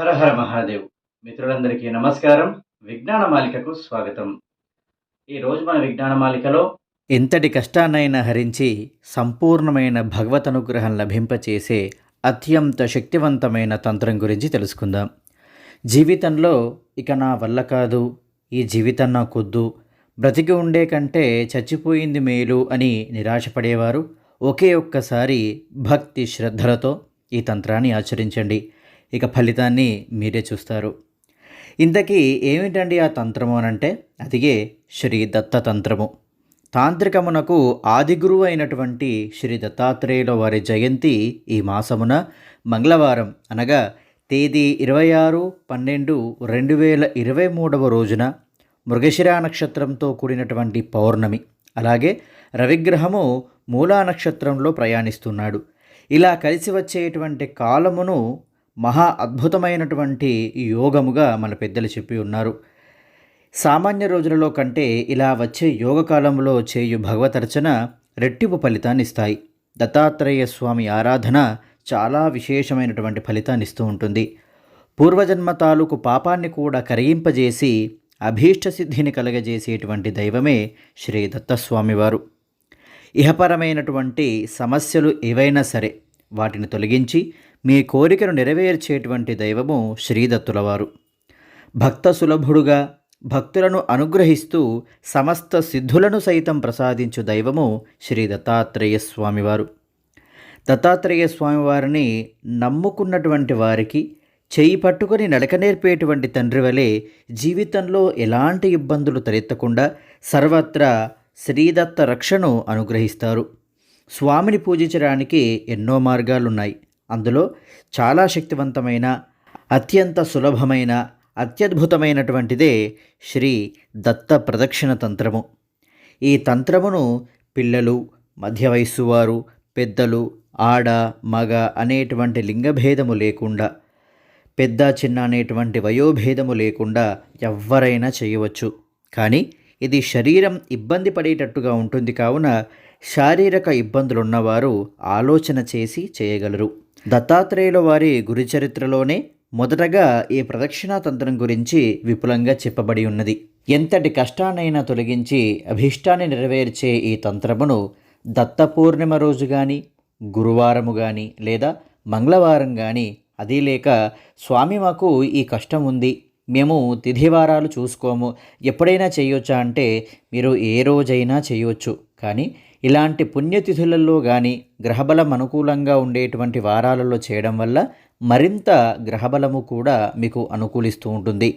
హర హర మహాదేవ్. మిత్రులందరికీ నమస్కారం. విజ్ఞాన మాలికకు స్వాగతం. ఈరోజు మన విజ్ఞాన మాలికలో ఎంతటి కష్టాన్నైనా హరించి సంపూర్ణమైన భగవత్ అనుగ్రహం లభింపచేసే అత్యంత శక్తివంతమైన తంత్రం గురించి తెలుసుకుందాం. జీవితంలో ఇక నా వల్ల కాదు ఈ జీవితం నాకొద్దు బ్రతికి ఉండే కంటే చచ్చిపోయింది మేలు అని నిరాశపడేవారు ఒకే ఒక్కసారి భక్తి శ్రద్ధలతో ఈ తంత్రాన్ని ఆచరించండి. ఇక ఫలితాన్ని మీరే చూస్తారు. ఇంతకీ ఏమిటండి ఆ తంత్రము అనంటే? అదిగే శ్రీ దత్త తంత్రము. తాంత్రికమునకు ఆదిగురువు అయినటువంటి శ్రీ దత్తాత్రేయుల వారి జయంతి ఈ మాసమున మంగళవారం అనగా తేదీ ఇరవై ఆరు పన్నెండు రెండు వేల ఇరవై మూడవ రోజున మృగశిరా నక్షత్రంతో కూడినటువంటి పౌర్ణమి. అలాగే రవిగ్రహము మూలా నక్షత్రంలో ప్రయాణిస్తున్నాడు. ఇలా కలిసి వచ్చేటువంటి కాలమును మహా అద్భుతమైనటువంటి యోగముగా మన పెద్దలు చెప్పి ఉన్నారు. సామాన్య రోజులలో కంటే ఇలా వచ్చే యోగకాలంలో చేయు భగవతర్చన రెట్టింపు ఫలితాన్ని ఇస్తాయి దత్తాత్రేయ స్వామి ఆరాధన చాలా విశేషమైనటువంటి ఫలితాన్ని ఇస్తూ ఉంటుంది. పూర్వజన్మ తాలూకు పాపాన్ని కూడా కరిగింపజేసి అభీష్ట సిద్ధిని కలగజేసేటువంటి దైవమే శ్రీ దత్తస్వామివారు. ఇహపరమైనటువంటి సమస్యలు ఏవైనా సరే వాటిని తొలగించి మీ కోరికను నెరవేర్చేటువంటి దైవము శ్రీదత్తులవారు. భక్త సులభుడుగా భక్తులను అనుగ్రహిస్తూ సమస్త సిద్ధులను సైతం ప్రసాదించు దైవము శ్రీ దత్తాత్రేయ స్వామివారు. దత్తాత్రేయ స్వామివారిని నమ్ముకున్నటువంటి వారికి చేయి పట్టుకొని నడక నేర్పేటువంటి తండ్రి వలె జీవితంలో ఎలాంటి ఇబ్బందులు తలెత్తకుండా సర్వత్రా శ్రీదత్త రక్షను అనుగ్రహిస్తారు. స్వామిని పూజించడానికి ఎన్నో మార్గాలున్నాయి. అందులో చాలా శక్తివంతమైన అత్యంత సులభమైన అత్యద్భుతమైనటువంటిదే శ్రీ దత్త ప్రదక్షిణ తంత్రము. ఈ తంత్రమును పిల్లలు మధ్య వయస్సు వారు పెద్దలు ఆడ మగ అనేటువంటి లింగభేదము లేకుండా పెద్ద చిన్న అనేటువంటి వయోభేదము లేకుండా ఎవ్వరైనా చేయవచ్చు. కానీ ఇది శరీరం ఇబ్బంది పడేటట్టుగా ఉంటుంది కావున శారీరక ఇబ్బందులు ఉన్నవారు ఆలోచన చేసి చేయగలరు. దత్తాత్రేయుల వారి గురుచరిత్రలోనే మొదటగా ఈ ప్రదక్షిణా తంత్రం గురించి విపులంగా చెప్పబడి ఉన్నది. ఎంతటి కష్టాన్నైనా తొలగించి అభీష్టాన్ని నెరవేర్చే ఈ తంత్రమును దత్త పూర్ణిమ రోజు కానీ గురువారము కానీ లేదా మంగళవారం కానీ అది లేక స్వామి మాకు ఈ కష్టం ఉంది మేము తిథివారాలు చూసుకోము. ఎప్పుడైనా చేయొచ్చా అంటే మీరు ఏ రోజైనా చేయవచ్చు కానీ ఇలాంటి పుణ్యతిథులలో కానీ గ్రహబలం అనుకూలంగా ఉండేటువంటి వారాలలో చేయడం వల్ల మరింత గ్రహబలము కూడా మీకు అనుకూలిస్తూ ఉంటుంది.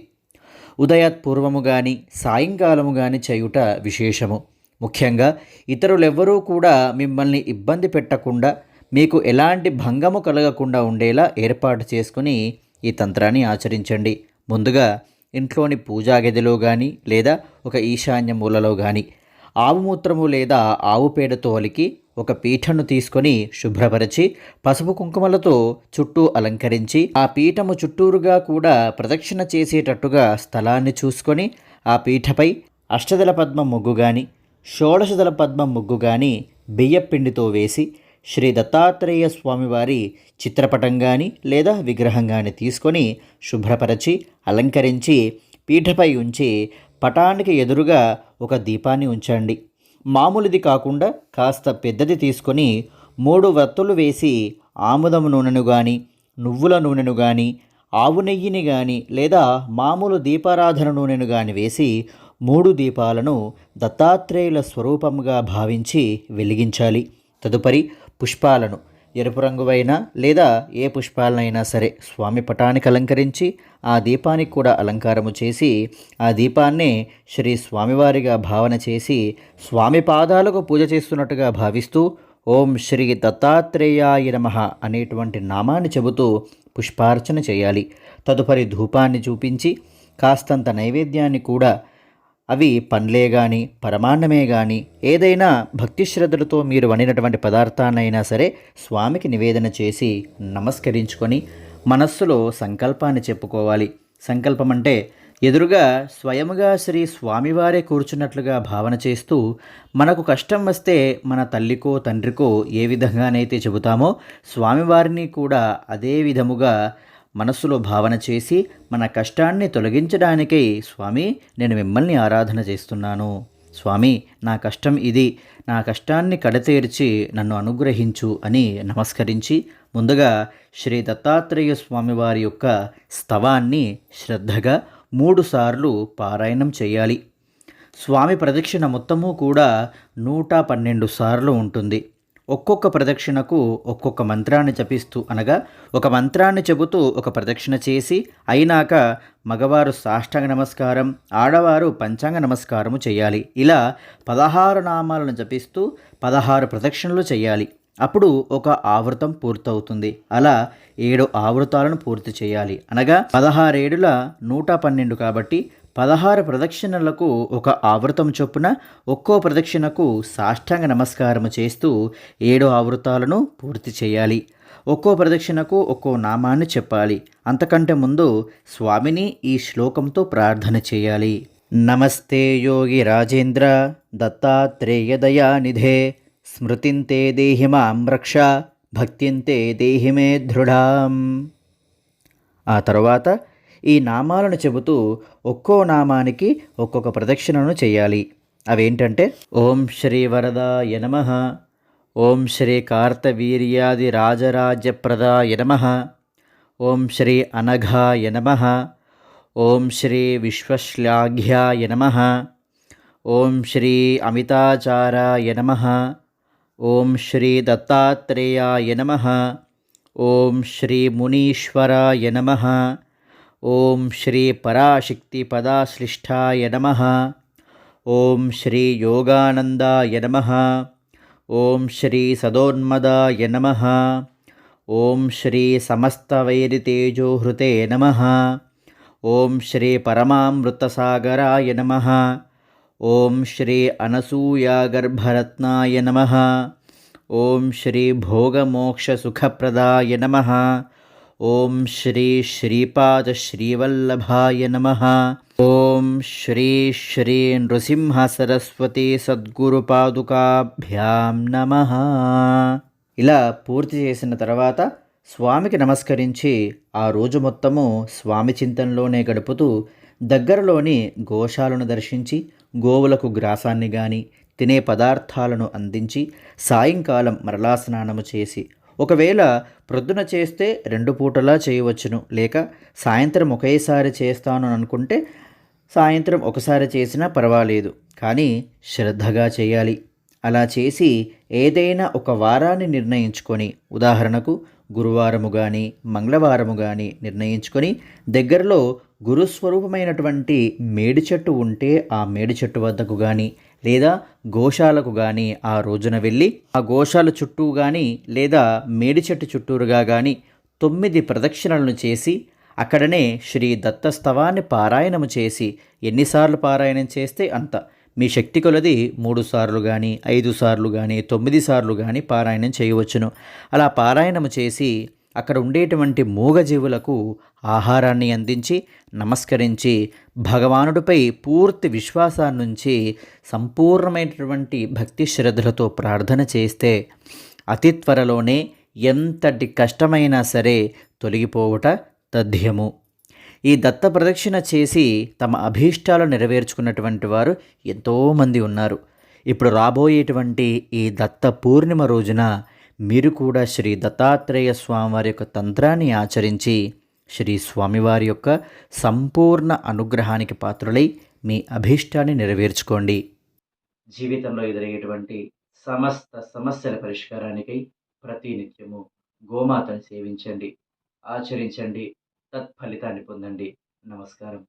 ఉదయాత్పూర్వము కానీ సాయంకాలము కానీ చేయుట విశేషము. ముఖ్యంగా ఇతరులెవ్వరూ కూడా మిమ్మల్ని ఇబ్బంది పెట్టకుండా మీకు ఎలాంటి భంగము కలగకుండా ఉండేలా ఏర్పాటు చేసుకుని ఈ తంత్రాన్ని ఆచరించండి. ముందుగా ఇంట్లోని పూజా గదిలో కానీ లేదా ఒక ఈశాన్య మూలలో కానీ ఆవు మూత్రము లేదా ఆవు పేడతో అలికి ఒక పీఠను తీసుకొని శుభ్రపరిచి పసుపు కుంకుమలతో చుట్టూ అలంకరించి ఆ పీఠము చుట్టూరుగా కూడా ప్రదక్షిణ చేసేటట్టుగా స్థలాన్ని చూసుకొని ఆ పీఠపై అష్టదల పద్మం ముగ్గు కానీ షోడశదల పద్మం ముగ్గు కానీ బియ్యపిండితో వేసి శ్రీ దత్తాత్రేయ స్వామివారి చిత్రపటం కానీ లేదా విగ్రహం కానీ తీసుకొని శుభ్రపరచి అలంకరించి పీఠపై ఉంచి పటానికి ఎదురుగా ఒక దీపాన్ని ఉంచండి. మామూలుది కాకుండా కాస్త పెద్దది తీసుకొని మూడు వత్తులు వేసి ఆముదం నూనెను కానీ నువ్వుల నూనెను కానీ ఆవు నెయ్యిని కానీ లేదా మామూలు దీపారాధన నూనెను కానీ వేసి మూడు దీపాలను దత్తాత్రేయుల స్వరూపంగా భావించి వెలిగించాలి. తదుపరి పుష్పాలను ఎరుపు రంగువైన లేదా ఏ పుష్పాలనైనా సరే స్వామి పటానికి అలంకరించి ఆ దీపానికి కూడా అలంకారము చేసి ఆ దీపాన్ని శ్రీ స్వామివారిగా భావన చేసి స్వామి పాదాలకు పూజ చేస్తున్నట్టుగా భావిస్తూ ఓం శ్రీ దత్తాత్రేయాయ నమ అనేటువంటి నామాన్ని చెబుతూ పుష్పార్చన చేయాలి. తదుపరి ధూపాన్ని చూపించి కాస్తంత నైవేద్యాన్ని కూడా అవి పండ్లే కానీ పరమాన్నమే కానీ ఏదైనా భక్తి శ్రద్ధలతో మీరు వండినటువంటి పదార్థాన్నైనా సరే స్వామికి నివేదన చేసి నమస్కరించుకొని మనస్సులో సంకల్పాన్ని చెప్పుకోవాలి. సంకల్పం అంటే ఎదురుగా స్వయముగా శ్రీ స్వామివారే కూర్చున్నట్లుగా భావన చేస్తూ మనకు కష్టం వస్తే మన తల్లికో తండ్రికో ఏ విధంగానైతే చెబుతామో స్వామివారిని కూడా అదే విధముగా మనస్సులో భావన చేసి మన కష్టాన్ని తొలగించడానికై స్వామి నేను మిమ్మల్ని ఆరాధన చేస్తున్నాను. స్వామి నా కష్టం ఇది. నా కష్టాన్ని కడతేర్చి నన్ను అనుగ్రహించు అని నమస్కరించి ముందుగా శ్రీ దత్తాత్రేయ స్వామివారి యొక్క స్తవాన్ని శ్రద్ధగా మూడుసార్లు పారాయణం చేయాలి. స్వామి ప్రదక్షిణ మొత్తము కూడా నూట పన్నెండు సార్లు ఉంటుంది. ఒక్కొక్క ప్రదక్షిణకు ఒక్కొక్క మంత్రాన్ని జపిస్తూ అనగా ఒక మంత్రాన్ని చెబుతూ ఒక ప్రదక్షిణ చేసి అయినాక మగవారు సాష్టాంగ నమస్కారం ఆడవారు పంచాంగ నమస్కారము చేయాలి. ఇలా పదహారు నామాలను జపిస్తూ పదహారు ప్రదక్షిణలు చేయాలి. అప్పుడు ఒక ఆవృతం పూర్తవుతుంది. అలా ఏడు ఆవృతాలను పూర్తి చేయాలి. అనగా పదహారేడుల నూట పన్నెండు కాబట్టి పదహారు ప్రదక్షిణలకు ఒక ఆవృతం చొప్పున ఒక్కో ప్రదక్షిణకు సాష్టాంగ నమస్కారం చేస్తూ ఏడు ఆవృతాలను పూర్తి చేయాలి. ఒక్కో ప్రదక్షిణకు ఒక్కో నామాన్ని చెప్పాలి. అంతకంటే ముందు స్వామిని ఈ శ్లోకంతో ప్రార్థన చేయాలి. నమస్తే యోగి రాజేంద్ర దత్తాత్రేయ దయానిధే స్మృతింతే దేహి మాం రక్ష భక్తింతే దేహి మే దృఢాం. ఆ తర్వాత ఈ నామాలను చెబుతూ ఒక్కో నామానికి ఒక్కొక్క ప్రదక్షిణను చేయాలి. అవేంటంటే ఓం శ్రీ వరదాయ నమ ఓం శ్రీ కార్తవీర్యాది రాజరాజ్యప్రదాయ నమ ఓం శ్రీ అనఘాయ నమ ఓం శ్రీ విశ్వశ్లాఘ్యాయ నమ ఓం శ్రీ అమితాచారాయ నమ ఓం శ్రీ దత్తాత్రేయాయ నమ ఓం శ్రీ మునీశ్వరాయ నమ ॐ श्रीपराशक्तिपदाश्लिष्ठाय नमः। ॐ श्रीयोगानन्दाय नमः। ॐ श्रीसदोन्मदाय नमः। ॐ श्रीसमस्तवैरितेजोहृते नमः। ॐ श्रीपरमामृतसागराय नमः। ॐ श्री अनसूयागर्भरत्नाय नमः। ॐ श्रीभोगमोक्षसुखप्रदाय नमः। ఓం శ్రీ శ్రీపాద శ్రీవల్లభాయ నమ. ఓం శ్రీ శ్రీ నృసింహ సరస్వతి సద్గురు పాదుకాభ్యాం నమ. ఇలా పూర్తి చేసిన తర్వాత స్వామికి నమస్కరించి ఆ రోజు మొత్తము స్వామి చింతనలోనే గడుపుతూ దగ్గరలోని గోశాలను దర్శించి గోవులకు గ్రాసాన్ని గాని తినే పదార్థాలను అందించి సాయంకాలం మరలా స్నానము చేసి ఒకవేళ ప్రొద్దున చేస్తే రెండు పూటలా చేయవచ్చును. లేక సాయంత్రం ఒకేసారి చేస్తాను అని అనుకుంటే సాయంత్రం ఒకసారి చేసినా పర్వాలేదు. కానీ శ్రద్ధగా చేయాలి. అలా చేసి ఏదైనా ఒక వారాన్ని నిర్ణయించుకొని ఉదాహరణకు గురువారము కానీ మంగళవారము కానీ నిర్ణయించుకొని దగ్గరలో గురుస్వరూపమైనటువంటి మేడి చెట్టు ఉంటే ఆ మేడి చెట్టు వద్దకు కానీ లేదా గోశాలకు కానీ ఆ రోజున వెళ్ళి ఆ గోశాల చుట్టూ కానీ లేదా మేడి చెట్టు చుట్టూరుగా కానీ తొమ్మిది ప్రదక్షిణలను చేసి అక్కడనే శ్రీ దత్తస్తవాన్ని పారాయణము చేసి ఎన్నిసార్లు పారాయణం చేస్తే అంత. మీ శక్తి కొలది మూడు సార్లు కానీ ఐదు సార్లు కానీ తొమ్మిది సార్లు కానీ పారాయణం చేయవచ్చును. అలా పారాయణము చేసి అక్కడ ఉండేటువంటి మూగజీవులకు ఆహారాన్ని అందించి నమస్కరించి భగవానుడిపై పూర్తి విశ్వాసాన్నించి సంపూర్ణమైనటువంటి భక్తి శ్రద్ధలతో ప్రార్థన చేస్తే అతి త్వరలోనే ఎంతటి కష్టమైనా సరే తొలగిపోవుట తథ్యము. ఈ దత్త ప్రదక్షిణ చేసి తమ అభీష్టాలు నెరవేర్చుకున్నటువంటి వారు ఎంతోమంది ఉన్నారు. ఇప్పుడు రాబోయేటువంటి ఈ దత్త పూర్ణిమ రోజున మీరు కూడా శ్రీ దత్తాత్రేయ స్వామివారి యొక్క తంత్రాన్ని ఆచరించి శ్రీ స్వామివారి యొక్క సంపూర్ణ అనుగ్రహానికి పాత్రులై మీ అభీష్టాన్ని నెరవేర్చుకోండి. జీవితంలో ఎదురయ్యేటువంటి సమస్త సమస్యల పరిష్కారానికై ప్రతినిత్యము గోమాతను సేవించండి ఆచరించండి తత్ఫలితాన్ని పొందండి. నమస్కారం.